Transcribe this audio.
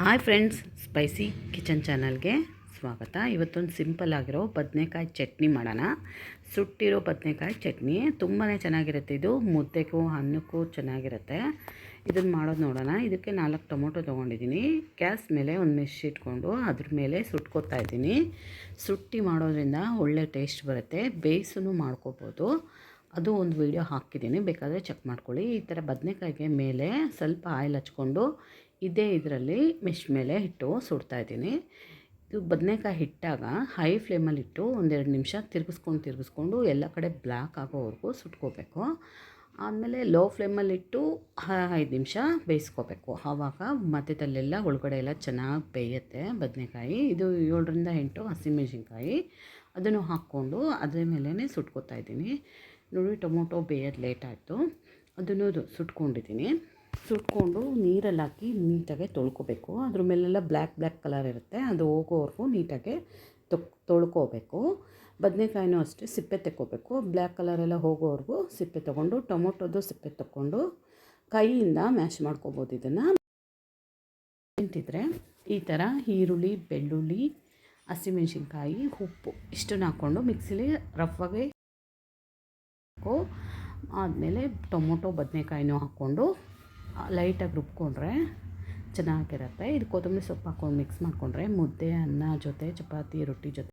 Hi friends, spicy kitchen ಚಾನಲ್ಗೆ ಸ್ವಾಗತ. ಇವತ್ತೊಂದು ಸಿಂಪಲ್ ಆಗಿರೋ ಬದನೆಕಾಯಿ ಚಟ್ನಿ ಮಾಡೋಣ. ಸುಟ್ಟಿರೋ ಬದನೆಕಾಯಿ ಚಟ್ನಿ ತುಂಬಾ ಚೆನ್ನಾಗಿರುತ್ತೆ ಇದು. ಮುದ್ದೆಗೂ ಅನ್ನಕ್ಕೂ ಚೆನ್ನಾಗಿರುತ್ತೆ. ಇದನ್ನು ಮಾಡೋದು ನೋಡೋಣ. ಇದಕ್ಕೆ ನಾಲ್ಕು ಟೊಮೊಟೊ ತೊಗೊಂಡಿದ್ದೀನಿ. ಗ್ಯಾಸ್ ಮೇಲೆ ಒಂದು ಮೆಶ್ ಇಟ್ಕೊಂಡು ಅದ್ರ ಮೇಲೆ ಸುಟ್ಕೊತಾ ಇದ್ದೀನಿ. ಸುಟ್ಟಿ ಮಾಡೋದ್ರಿಂದ ಒಳ್ಳೆ ಟೇಸ್ಟ್ ಬರುತ್ತೆ. ಬೇಯಿಸೂ ಮಾಡ್ಕೋಬೋದು. ಅದು ಒಂದು ವೀಡಿಯೋ ಹಾಕಿದ್ದೀನಿ. ಬೇಕಾದರೆ ಚೆಕ್ ಮಾಡ್ಕೊಳ್ಳಿ. ಈ ಥರ ಬದನೆಕಾಯಿಗೆ ಮೇಲೆ ಸ್ವಲ್ಪ ಆಯಿಲ್ ಹಚ್ಕೊಂಡು ಇದೇ ಇದರಲ್ಲಿ ಮಿಶ್ ಮೇಲೆ ಹಿಟ್ಟು ಸುಡ್ತಾ ಇದ್ದೀನಿ. ಇದು ಬದನೆಕಾಯಿ ಹಿಟ್ಟಾಗ ಹೈ ಫ್ಲೇಮಲ್ಲಿ ಇಟ್ಟು ಒಂದೆರಡು ನಿಮಿಷ ತಿರುಗಿಸ್ಕೊಂಡು ತಿರುಗಿಸ್ಕೊಂಡು ಎಲ್ಲ ಕಡೆ ಬ್ಲ್ಯಾಕ್ ಆಗೋವರೆಗೂ ಸುಟ್ಕೋಬೇಕು. ಆಮೇಲೆ ಲೋ ಫ್ಲೇಮಲ್ಲಿಟ್ಟು ಐದು ನಿಮಿಷ ಬೇಯಿಸ್ಕೋಬೇಕು. ಆವಾಗ ಮಧ್ಯದಲ್ಲೆಲ್ಲ ಒಳಗಡೆ ಎಲ್ಲ ಚೆನ್ನಾಗಿ ಬೇಯುತ್ತೆ ಬದನೆಕಾಯಿ. ಇದು ಏಳರಿಂದ ಎಂಟು ಹಸಿಮೆಣಸಿನ್ಕಾಯಿ ಅದನ್ನು ಹಾಕ್ಕೊಂಡು ಅದರ ಮೇಲೇ ಸುಟ್ಕೋತಾ ಇದ್ದೀನಿ. ನೋಡಿ ಟೊಮೊಟೊ ಬೇಯೋದು ಲೇಟ್ ಆಯಿತು. ಅದನ್ನು ಸುಟ್ಕೊಂಡಿದ್ದೀನಿ. ಸುಟ್ಕೊಂಡು ನೀರಲ್ಲಿ ಹಾಕಿ ನೀಟಾಗೆ ತೊಳ್ಕೊಬೇಕು. ಅದ್ರ ಮೇಲೆಲ್ಲ ಬ್ಲ್ಯಾಕ್ ಬ್ಲ್ಯಾಕ್ ಕಲರ್ ಇರುತ್ತೆ. ಅದು ಹೋಗೋವರೆಗೂ ನೀಟಾಗೆ ತೊಕ್ ತೊಳ್ಕೊಬೇಕು. ಬದನೆಕಾಯಿನೂ ಅಷ್ಟೇ ಸಿಪ್ಪೆ ತೆಕ್ಕೋಬೇಕು. ಬ್ಲ್ಯಾಕ್ ಕಲರೆಲ್ಲ ಹೋಗೋವರೆಗೂ ಸಿಪ್ಪೆ ತೊಗೊಂಡು, ಟೊಮೊಟೊದು ಸಿಪ್ಪೆ ತೊಗೊಂಡು ಕೈಯಿಂದ ಮ್ಯಾಶ್ ಮಾಡ್ಕೋಬೋದು ಇದನ್ನು. ತಿಂತಿದ್ರೆ ಈ ಥರ ಈರುಳ್ಳಿ, ಬೆಳ್ಳುಳ್ಳಿ, ಹಸಿಮೆಣ್ಸಿನ್ಕಾಯಿ, ಉಪ್ಪು ಇಷ್ಟನ್ನು ಹಾಕ್ಕೊಂಡು ಮಿಕ್ಸಿಲಿ ರಫಾಗಿ ಆದಮೇಲೆ ಟೊಮೊಟೊ, ಬದನೆಕಾಯಿನೂ ಹಾಕ್ಕೊಂಡು ಲೈಟಾಗಿ ರುಬ್ಕೊಂಡ್ರೆ ಚೆನ್ನಾಗಿರುತ್ತೆ. ಇದು ಕೊತ್ತಂಬರಿ ಸೊಪ್ಪು ಹಾಕ್ಕೊಂಡು ಮಿಕ್ಸ್ ಮಾಡಿಕೊಂಡ್ರೆ ಮುದ್ದೆ, ಅನ್ನ ಜೊತೆ, ಚಪಾತಿ, ರೊಟ್ಟಿ ಜೊತೆ